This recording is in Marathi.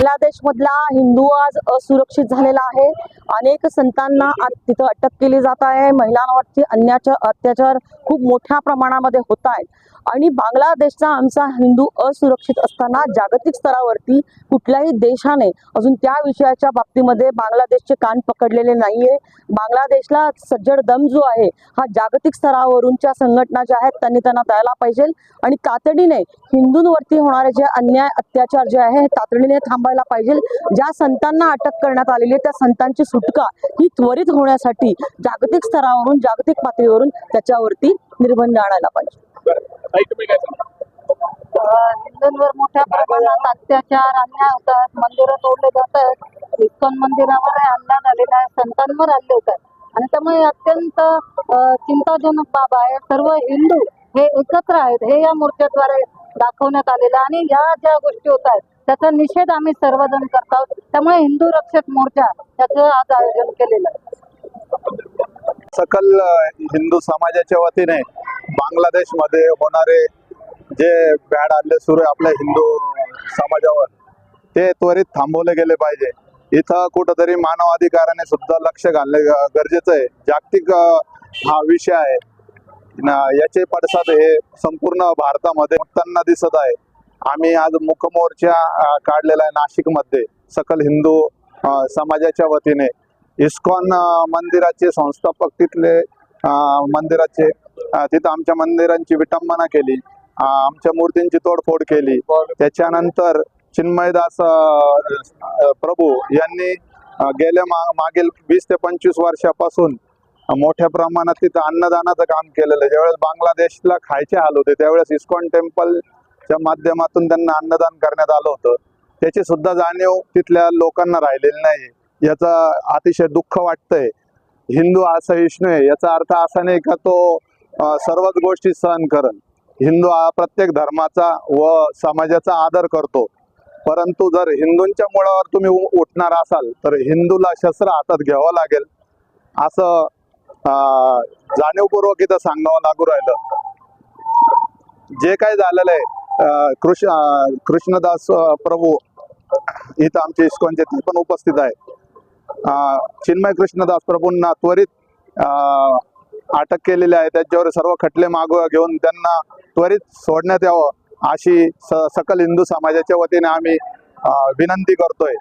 बांगलादेश मधला हिंदू आज असुरक्षित झालेला आहे. अनेक संतांना तिथं अटक केली जात आहे. महिलांवरती अन्याचा अत्याचार खूप मोठ्या प्रमाणामध्ये होत आहेत. आणि बांगलादेशचा आमचा हिंदू असुरक्षित असताना जागतिक स्तरावरती कुठल्याही देशाने अजून त्या विषयाच्या बाबतीमध्ये बांगलादेशचे कान पकडलेले नाहीये. बांगलादेशला सज्जड दम जो आहे हा जागतिक स्तरावरूनच्या संघटना ज्या आहेत त्यांनी त्यांना द्यायला पाहिजे. आणि तातडीने हिंदूंवरती होणारे जे अन्याय अत्याचार जे आहे हे तातडीने थांबायला पाहिजे. ज्या संतांना अटक करण्यात आलेली आहे त्या संतांची सुटका ही त्वरित होण्यासाठी जागतिक स्तरावरून जागतिक पातळीवरून त्याच्यावरती निर्बंध आणायला पाहिजे. हिंदूंवर मोठ्या प्रमाणात अत्याचार अन्याय होतात. मंदिरं तोडले जात आहेत इस्कॉन मंदिरावर हल्ला झालेला आहे. संतांवर हल्ले होत आहेत आणि त्यामुळे अत्यंत चिंताजनक बाब आहे. सर्व हिंदू हे एकत्र आहेत. हे या मोर्चाद्वारे दाखवण्यात आलेलं आणि या ज्या गोष्टी होत आहेत त्याचा निषेध आम्ही सर्वजण करत आहोत. त्यामुळे हिंदू रक्षक मोर्चा त्याचं आज आयोजन केलेलं आहे. सकल हिंदू समाजाच्या वतीने बांगलादेशमध्ये होणारे जे बॅड हल्ले सुरू आहे आपल्या हिंदू समाजावर ते त्वरित थांबवले गेले पाहिजे. इथं कुठंतरी मानवाधिकाराने सुद्धा लक्ष घालणे गरजेचं आहे. जागतिक हा विषय आहे. याचे पडसाद हे संपूर्ण भारतामध्ये होताना दिसत आहे. आम्ही आज मुकमोर्चा काढलेला आहे नाशिकमध्ये. सकल हिंदू समाजाच्या वतीने. इस्कॉन मंदिराचे संस्थापक तिथले मंदिराचे तिथं आमच्या मंदिरांची विटंबना केली. आमच्या मूर्तींची तोडफोड केली. त्याच्यानंतर चिन्मयदास प्रभू यांनी गेल्या मा मागील वीस ते पंचवीस वर्षापासून मोठ्या प्रमाणात तिथं अन्नदानाचं काम केलेलं आहे. ज्यावेळेस बांगलादेशला खायचे हाल होते त्यावेळेस इस्कॉन टेम्पल त्या माध्यमातून त्यांना अन्नदान करण्यात आलं होतं. त्याची सुद्धा जाणीव तिथल्या लोकांना राहिलेली नाही याचा अतिशय दुःख वाटतंय. हिंदू असहिष्णू आहे याचा अर्थ असा नाही का तो सर्वच गोष्टी सहन करल हिंदू हा प्रत्येक धर्माचा व समाजाचा आदर करतो. परंतु जर हिंदूंच्या मुळावर तुम्ही उ- उठणार असाल तर हिंदूला शस्त्र हातात घ्यावं लागेल. असं जाणीवपूर्वक इथं सांगावं लागू राहिलं. जे काय झालेलं आहे कृष कृष्ण कृष्णदास प्रभू इथं आमचे इस्कॉनचे ते पण उपस्थित आहे चिन्मय कृष्णदास प्रभूंना त्वरित अटक केलेली आहे. त्याच्यावर सर्व खटले माग घेऊन त्यांना त्वरित सोडण्यात यावं अशी स सकल हिंदू समाजाच्या वतीने आम्ही विनंती करतोय.